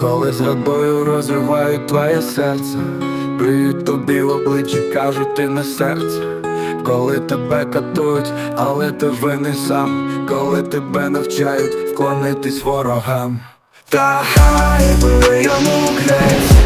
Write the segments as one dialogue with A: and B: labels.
A: Коли з бою розривають твоє серце, Плюють тобі в обличчя, кажуть, ти не серце. Коли тебе катують, але ти винен сам, коли тебе навчають вклонитись ворогам. Та хай би йому грець,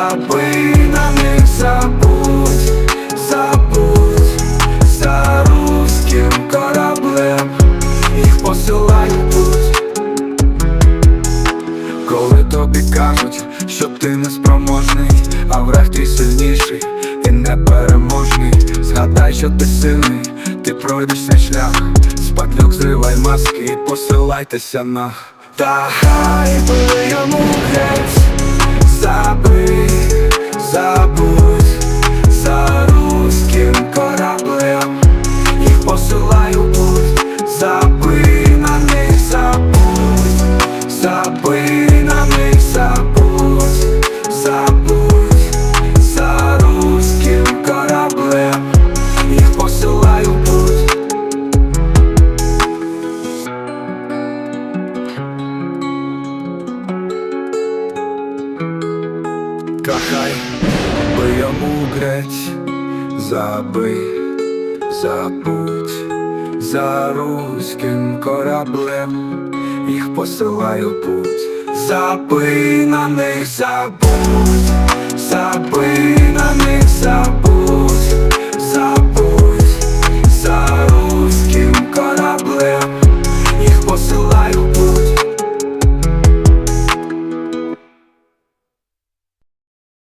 A: забий на них, забудь, забудь за руським кораблем, їх посилаю у путь. Коли тобі кажуть, що ти неспроможний, а враг твій сильніший і непереможний. Згадай, що ти сильний, ти пройдеш цей шлях. Спадлюк, зривай маски і посилайтеся на Та хай би йому Кахай, би йому грець, забий, забудь за руським кораблем, їх посилаю путь, забий на них, забудь.